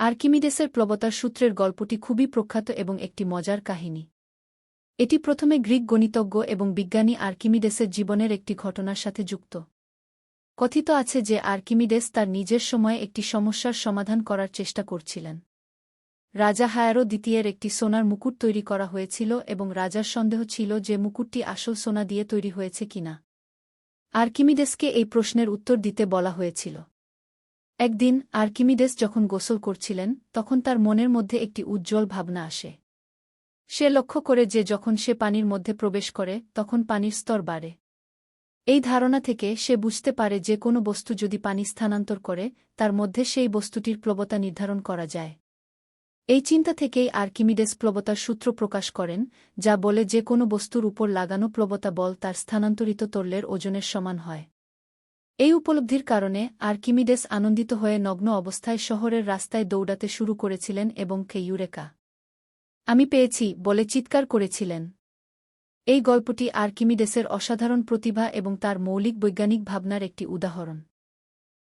আর্কিমিডেসের প্রবতার সূত্রের গল্পটি খুবই প্রখ্যাত এবং একটি মজার কাহিনী। এটি প্রথমে গ্রিক গণিতজ্ঞ এবং বিজ্ঞানী আর্কিমিডেসের জীবনের একটি ঘটনার সাথে যুক্ত। কথিত আছে যে আর্কিমিডেস তার নিজের সময়ে একটি সমস্যার সমাধান করার চেষ্টা করছিলেন। রাজা হায়ারো দ্বিতীয়ের একটি সোনার মুকুট তৈরি করা হয়েছিল এবং রাজার সন্দেহ ছিল যে মুকুটটি আসল সোনা দিয়ে তৈরি হয়েছে কিনা। আর্কিমিডেসকে এই প্রশ্নের উত্তর দিতে বলা হয়েছিল। একদিন আর্কিমিডেস যখন গোসল করছিলেন, তখন তার মনের মধ্যে একটি উজ্জ্বল ভাবনা আসে। সে লক্ষ্য করে যে যখন সে পানির মধ্যে প্রবেশ করে, তখন পানির স্তর বাড়ে। এই ধারণা থেকে সে বুঝতে পারে যে কোনো বস্তু যদি পানি স্থানান্তর করে, তার মধ্যে সেই বস্তুটির প্লবতা নির্ধারণ করা যায়। এই চিন্তা থেকেই আর্কিমিডেস প্লবতার সূত্র প্রকাশ করেন, যা বলে যে কোনো বস্তুর উপর লাগানো প্লবতা বল তার স্থানান্তরিত তরলের ওজনের সমান হয়। এই উপলব্ধির কারণে আর্কিমিডেস আনন্দিত হয়ে নগ্ন অবস্থায় শহরের রাস্তায় দৌড়াতে শুরু করেছিলেন এবং কে ইউরেকা আমি পেয়েছি বলে চিৎকার করেছিলেন। এই গল্পটি আর্কিমিডেসের অসাধারণ প্রতিভা এবং তার মৌলিক বৈজ্ঞানিক ভাবনার একটি উদাহরণ।